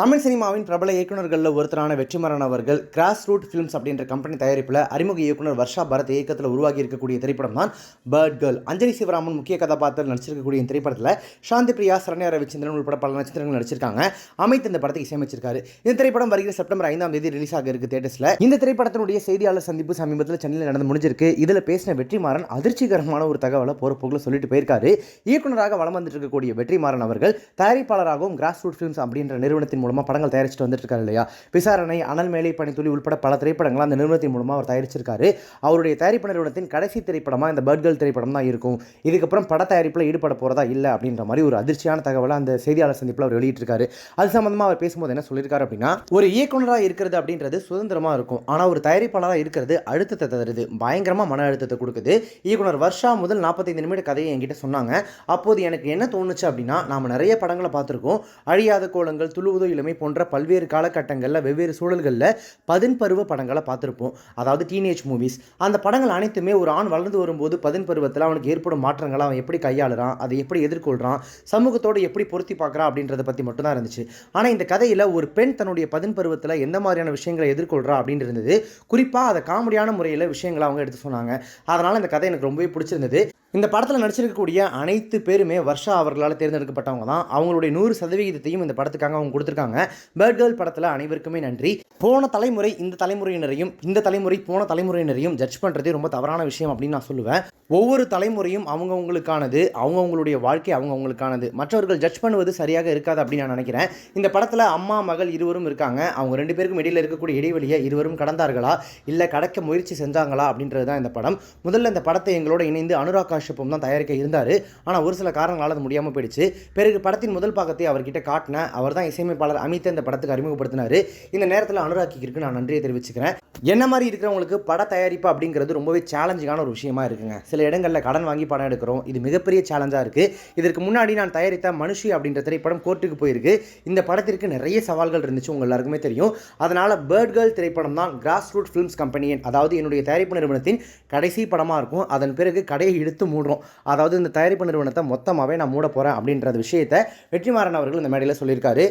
தமிழ் சினிமாவின் பிரபல இயக்குனர்களில் ஒருத்தரான வெற்றிமாறன் அவர்கள் கிராஸ் ரூட் ஃபிலிம்ஸ் அப்படின்ற கம்பெனி தயாரிப்பில் அறிமுக இயக்குனர் வர்ஷா பரத் இயக்கத்தில் உருவாகி இருக்கக்கூடிய திரைப்படம் தான் பேர்ட் கேர்ள் அஞ்சலி சிவராமன் முக்கிய கதாபாத்திரம் நடிச்சிருக்கக்கூடிய இந்த திரைப்படத்தில் சாந்தி பிரியா சரண்யா ரவிச்சந்திரன் உட்பட பல நட்சத்திரங்கள் நடிச்சிருக்காங்க. அமைத்து இந்த படத்தை இசையமைச்சிருக்காரு. இந்த திரைப்படம் வருகிற செப்டம்பர் ஐந்தாம் தேதி ரிலீஸ் ஆக இருக்கு தேட்டர்ஸில் இந்த திரைப்படத்தினுடைய செய்தியாளர் சந்திப்பு சமீபத்தில் சென்னையில் நடந்து முடிஞ்சிருக்கு. இதில் பேசின வெற்றிமாறன் அதிர்ச்சிகரமான ஒரு தகவலை போகிற போக்கில் சொல்லிட்டு போயிருக்காரு. இயக்குனராக வளம் வந்துட்டு இருக்கக்கூடிய வெற்றிமாறன் அவர்கள் தயாரிப்பாளராகவும் கிராஸ் ரூட் ஃபிலிம்ஸ் அப்படின்ற நிறுவனத்தின் மூலமாக படங்கள் தயாரிச்சுட்டு வந்துட்டு இருக்காரு இல்லையா? விசாரணை அனல் மேலை பணித்துளி உட்பட பல திரைப்படங்கள் அந்த நிறுவனத்தின் மூலமாக அவர் தயாரிச்சிருக்காரு. அவருடைய தயாரிப்பு நிறுவனத்தின் கடைசி திரைப்படமாக இந்த பேர்ட் கேர்ள் திரைப்படம் தான் இருக்கும். இதுக்கப்புறம் பட தயாரிப்பில் ஈடுபட போகிறதா இல்லை அப்படின்ற மாதிரி ஒரு அதிர்ச்சியான தகவலை அந்த செய்தியாளர் சந்திப்பில் அவர் வெளியிட்டிருக்காரு. அது சம்மந்தமாக அவர் பேசும்போது என்ன சொல்லியிருக்காரு அப்படின்னா ஒரு இயக்குனராக இருக்கிறது அப்படின்றது சுதந்திரமாக இருக்கும். ஆனால் ஒரு தயாரிப்பாளராக இருக்கிறது அழுத்தத்தை தருது. பயங்கரமாக மன அழுத்தத்தை கொடுக்குது. இயக்குனர் வருஷா முதல் நாற்பத்தைந்து நிமிட கதையை என்கிட்ட சொன்னாங்க. அப்போது எனக்கு என்ன தோணுச்சு அப்படின்னா நாம் நிறைய படங்களை பார்த்துருக்கோம். அழியாத கோலங்கள் துழுவதோ இளமை போன்ற பல்வேறு காலகட்டங்களில் வெவ்வேறு சூழல்களில் பதின் பருவ படங்களை பார்த்துருப்போம். அதாவது டீனேஜ் மூவிஸ் அந்த படங்கள் அனைத்துமே ஒரு ஆண் வளர்ந்து வரும்போது பதின்பருவத்தில் அவனுக்கு ஏற்படும் மாற்றங்களை அவன் எப்படி கையாளுறான் அதை எப்படி எதிர்கொள்கிறான் சமூகத்தோடு எப்படி பொருத்தி பார்க்குறான் அப்படின்றத பற்றி மட்டும்தான் இருந்துச்சு. ஆனால் இந்த கதையில் ஒரு பெண் தன்னுடைய பதின்பருவத்தில் எந்த மாதிரியான விஷயங்களை எதிர்கொள்கிறா அப்படின்னு இருந்தது. குறிப்பாக அதை காமெடியான முறையில் விஷயங்களை அவங்க எடுத்து சொன்னாங்க. அதனால் இந்த கதை எனக்கு ரொம்பவே பிடிச்சிருந்தது. இந்த படத்தில் நடிச்சிருக்கக்கூடிய அனைத்து பேருமே வர்ஷா அவர்களால் தேர்ந்தெடுக்கப்பட்டவங்க தான். அவங்களுடைய நூறு சதவிகிதத்தையும் இந்த படத்துக்காக அவங்க கொடுத்துருக்காங்க. பேர்ட் கேர்ள் படத்தில் அனைவருக்குமே நன்றி. போன தலைமுறை இந்த தலைமுறையினரையும் இந்த தலைமுறை போன தலைமுறையினரையும் ஜட்ஜ் பண்ணுறதே ரொம்ப தவறான விஷயம் அப்படின்னு நான் சொல்லுவேன். ஒவ்வொரு தலைமுறையும் அவங்கவுங்களுக்கானது அவங்கவுங்களுடைய வாழ்க்கை அவங்கவுங்களுக்கானது. மற்றவர்கள் ஜட்ஜ் பண்ணுவது சரியாக இருக்காது அப்படின்னு நான் நினைக்கிறேன். இந்த படத்தில் அம்மா மகள் இருவரும் இருக்காங்க. அவங்க ரெண்டு பேருக்கும் இடையில் இருக்கக்கூடிய இடைவெளியை இருவரும் கடந்தார்களா? இல்லை கடக்க முயற்சி செஞ்சாங்களா? அப்படின்றது தான் இந்த படம். முதல்ல இந்த படத்தை எங்களோட இணைந்து அனுராக் காஷ்யப்பும் தான் தயாரிக்க இருந்தார். ஆனால் ஒரு சில காரணங்களால் அது முடியாமல் போயிடுச்சு. பிறகு படத்தின் முதல் பாகத்தை அவர்கிட்ட காட்டின அவர் தான் இசையமைப்பாளர் அமித்தை இந்த படத்துக்கு அறிமுகப்படுத்தினார். இந்த நேரத்தில் அனுராக்கிக்கு நான் நன்றியை தெரிவிச்சுக்கிறேன். என்ன மாதிரி இருக்கிறவங்களுக்கு பட தயாரிப்பு அப்படிங்கிறது ரொம்பவே சேலஞ்சிங்கான ஒரு விஷயமா இருக்குங்க. சில இடங்களில் கடன் வாங்கி படம் எடுக்கிறோம். இது மிகப்பெரிய சேலஞ்சாக இருக்குது இதற்கு முன்னாடி நான் தயாரித்த மனுஷி அப்படின்ற திரைப்படம் கோர்ட்டுக்கு போயிருக்கு. இந்த படத்திற்கு நிறைய சவால்கள் இருந்துச்சு உங்கள் எல்லாருக்குமே தெரியும். அதனால் பேர்ட் கேர்ள் திரைப்படம் தான் கிராஸ் ரூட் ஃபிலிம்ஸ் கம்பெனியின் அதாவது என்னுடைய தயாரிப்பு நிறுவனத்தின் கடைசி படமாக இருக்கும். அதன் பிறகு கடையை இழுத்து மூடுறோம். அதாவது இந்த தயாரிப்பு நிறுவனத்தை மொத்தமாகவே நான் மூட போகிறேன் அப்படின்ற விஷயத்தை வெற்றிமாறன் அவர்கள் இந்த மேடையில் சொல்லியிருக்காரு.